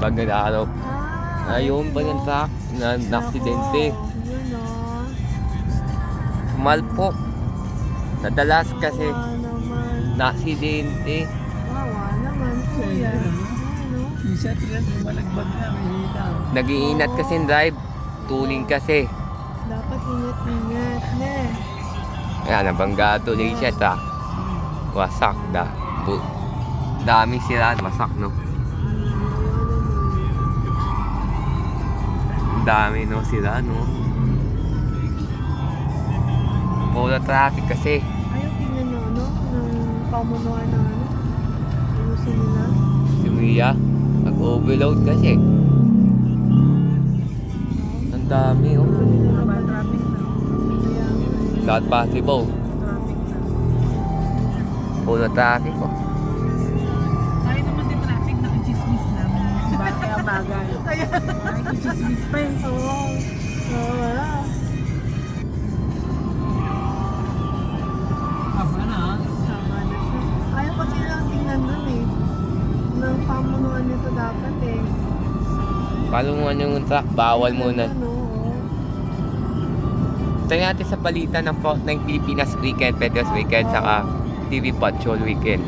pag araw. Ah, Ayun pa yung truck na na-aksidente. Oh. Nadalas kasi na-aksidente. Kawawa naman kuya. Isa tira, lumalagbag na, may hitaw. Nag-iinat kasi yung drive. Tuling kasi. Dapat ingat-ingat na. Ayan, nabangga tuloy siya truck. Wasak da. Bu daming siraan, wasak no. Dami no sira no. Puro traffic kasi. Ayaw tingnan nyo ano? Ng pamunuan ng ano? Ayusin nila. Si Mia, nag-overload kasi. Ang dami oh. Not possible. Puro traffic oh. Ang bagay? Kaya, Nakichismis pa eh. oo. Oo, wala. Haba na? Tama na siya. Ayaw kasi lang tingnan dun eh. Ng pamunuan nito dapat eh. Paano mo yung truck, bawal muna. Ano. Tayo natin sa balita ng, ng Pilipinas Weekend, Petros Weekend, saka TV Patrol Weekend.